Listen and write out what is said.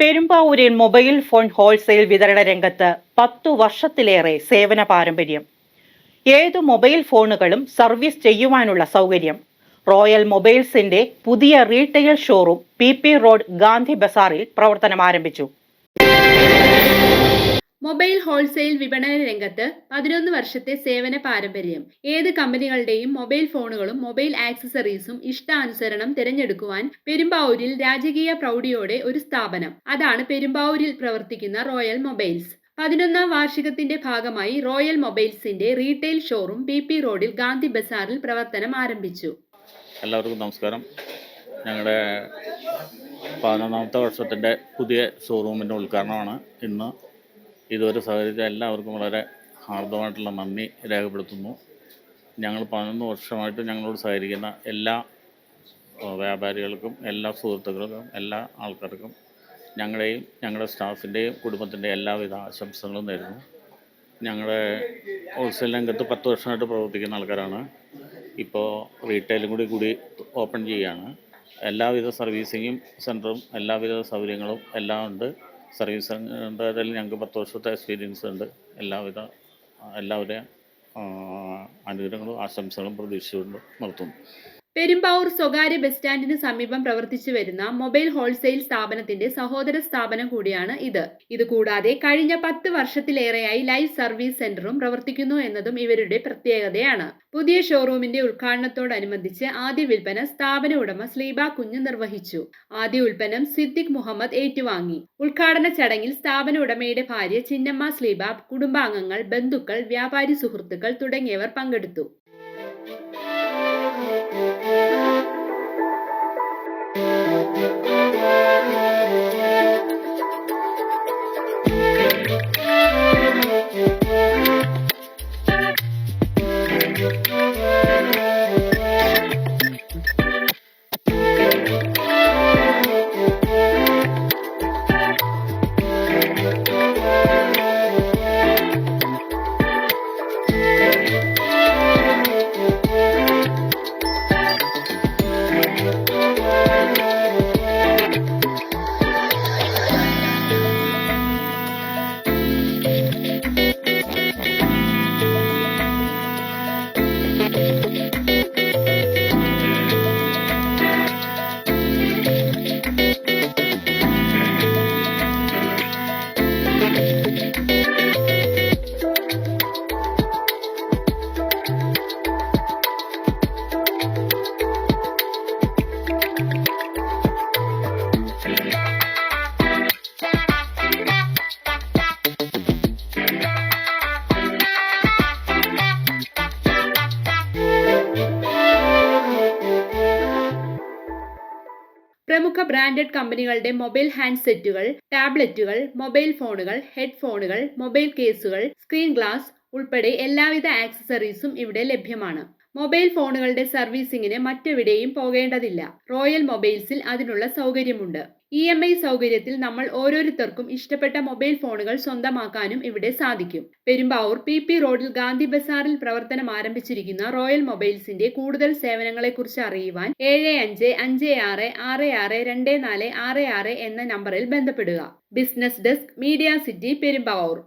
പെരുമ്പാവൂരിൽ mobile phone wholesale വിതരണ രംഗത്ത് പത്തു വർഷത്തിലേറെ സേവന പാരമ്പര്യം. ഏതു മൊബൈൽ ഫോണുകളും സർവീസ് ചെയ്യുവാനുള്ള സൗകര്യം. റോയൽ മൊബൈൽസിന്റെ പുതിയ retail showroom P P road Gandhi ബസാറിൽ പ്രവർത്തനം ആരംഭിച്ചു മൊബൈൽ ഹോൾസെയിൽ വിപണന രംഗത്ത് പതിനൊന്ന് വർഷത്തെ സേവന പാരമ്പര്യം. ഏത് കമ്പനികളുടെയും മൊബൈൽ ഫോണുകളും മൊബൈൽ ആക്സസറീസും ഇഷ്ടാനുസരണം തിരഞ്ഞെടുക്കുവാൻ പെരുമ്പാവൂരിൽ രാജകീയ പ്രൗഢിയോടെ ഒരു സ്ഥാപനം. അതാണ് പെരുമ്പാവൂരിൽ പ്രവർത്തിക്കുന്ന റോയൽ മൊബൈൽസ്. പതിനൊന്നാം വാർഷികത്തിന്റെ ഭാഗമായി റോയൽ മൊബൈൽസിന്റെ റീറ്റെയിൽ ഷോറൂം പി പി റോഡിൽ ഗാന്ധി ബസാറിൽ പ്രവർത്തനം ആരംഭിച്ചു. എല്ലാവർക്കും നമസ്കാരം. ഞങ്ങളുടെ പതിനൊന്നാമത്തെ വർഷത്തിന്റെ പുതിയ ഷോറൂമിന്റെ ഉദ്ഘാടനമാണ് ഇന്ന് ഇതുവരെ സഹകരിച്ച എല്ലാവർക്കും വളരെ ഹാർദമായിട്ടുള്ള നന്ദി രേഖപ്പെടുത്തുന്നു. ഞങ്ങൾ പതിനൊന്ന് വർഷമായിട്ട് ഞങ്ങളോട് സഹകരിക്കുന്ന എല്ലാ വ്യാപാരികൾക്കും എല്ലാ സുഹൃത്തുക്കൾക്കും എല്ലാ ആൾക്കാർക്കും ഞങ്ങളുടെയും ഞങ്ങളുടെ സ്റ്റാഫിന്റെയും കുടുംബത്തിന്റെയും എല്ലാവിധ ആശംസകളും നേരുന്നു. ഞങ്ങളുടെ ഹോൾസെയിൽ രംഗത്ത് പത്ത് വർഷമായിട്ട് പ്രവർത്തിക്കുന്ന ആൾക്കാരാണ്. ഇപ്പോൾ റീറ്റെയിലും കൂടി കൂടി ഓപ്പൺ ചെയ്യുകയാണ്. എല്ലാവിധ സർവീസിങ്ങും സെന്ററും എല്ലാവിധ സൗകര്യങ്ങളും എല്ലാം ഉണ്ട്. സർവീസ് സെന്ററിൽ ഞങ്ങൾക്ക് പത്ത് വർഷത്തെ എക്സ്പീരിയൻസ് ഉണ്ട്. എല്ലാവിധ എല്ലാവരുടെയും ആ, അനുഗ്രഹങ്ങളും ആശംസകളും പ്രതീക്ഷിച്ചുകൊണ്ട് നിർത്തുന്നു. പെരുമ്പാവൂർ സ്വകാര്യ ബസ് സ്റ്റാൻഡിന് സമീപം പ്രവർത്തിച്ചു വരുന്ന മൊബൈൽ ഹോൾസെയിൽ സ്ഥാപനത്തിന്റെ സഹോദര സ്ഥാപനം കൂടിയാണ് ഇത്. ഇതുകൂടാതെ കഴിഞ്ഞ പത്ത് വർഷത്തിലേറെയായി ലൈവ് സർവീസ് സെന്ററും പ്രവർത്തിക്കുന്നു എന്നതും ഇവരുടെ പ്രത്യേകതയാണ്. പുതിയ ഷോറൂമിന്റെ ഉദ്ഘാടനത്തോടനുബന്ധിച്ച് ആദ്യ വിൽപ്പന സ്ഥാപന ഉടമ സ്ലീബ കുഞ്ഞ് നിർവഹിച്ചു. ആദ്യ ഉൽപ്പന്നം സിദ്ദിഖ് മുഹമ്മദ് ഏറ്റുവാങ്ങി. ഉദ്ഘാടന ചടങ്ങിൽ സ്ഥാപന ഉടമയുടെ ഭാര്യ ചിന്നമ്മ സ്ലീബ കുടുംബാംഗങ്ങൾ ബന്ധുക്കൾ വ്യാപാരി സുഹൃത്തുക്കൾ തുടങ്ങിയവർ പങ്കെടുത്തു. പ്രമുഖ ബ്രാൻഡഡ് കമ്പനികളുടെ മൊബൈൽ ഹാൻഡ്സെറ്റുകൾ ടാബ്ലറ്റുകൾ മൊബൈൽ ഫോണുകൾ ഹെഡ്ഫോണുകൾ മൊബൈൽ കേസുകൾ സ്ക്രീൻ ഗ്ലാസ് ഉൾപ്പെടെ എല്ലാവിധ ആക്സസറീസും ഇവിടെ ലഭ്യമാണ്. മൊബൈൽ ഫോണുകളുടെ സർവീസിംഗിന് മറ്റെവിടെയും പോകേണ്ടതില്ല. റോയൽ മൊബൈൽസിൽ അതിനുള്ള സൗകര്യമുണ്ട്. ഇ എം ഐ സൗകര്യത്തിൽ നമ്മൾ ഓരോരുത്തർക്കും ഇഷ്ടപ്പെട്ട മൊബൈൽ ഫോണുകൾ സ്വന്തമാക്കാനും ഇവിടെ സാധിക്കും. പെരുമ്പാവൂർ പി പി റോഡിൽ ഗാന്ധി ബസാറിൽ പ്രവർത്തനം ആരംഭിച്ചിരിക്കുന്ന റോയൽ മൊബൈൽസിന്റെ കൂടുതൽ സേവനങ്ങളെക്കുറിച്ച് അറിയുവാൻ ഏഴ് അഞ്ച് അഞ്ച് ആറ് ആറ് ആറ് രണ്ട് നാല് ആറ് ആറ് എന്ന നമ്പറിൽ ബന്ധപ്പെടുക. Business desk media city Perumbavoor.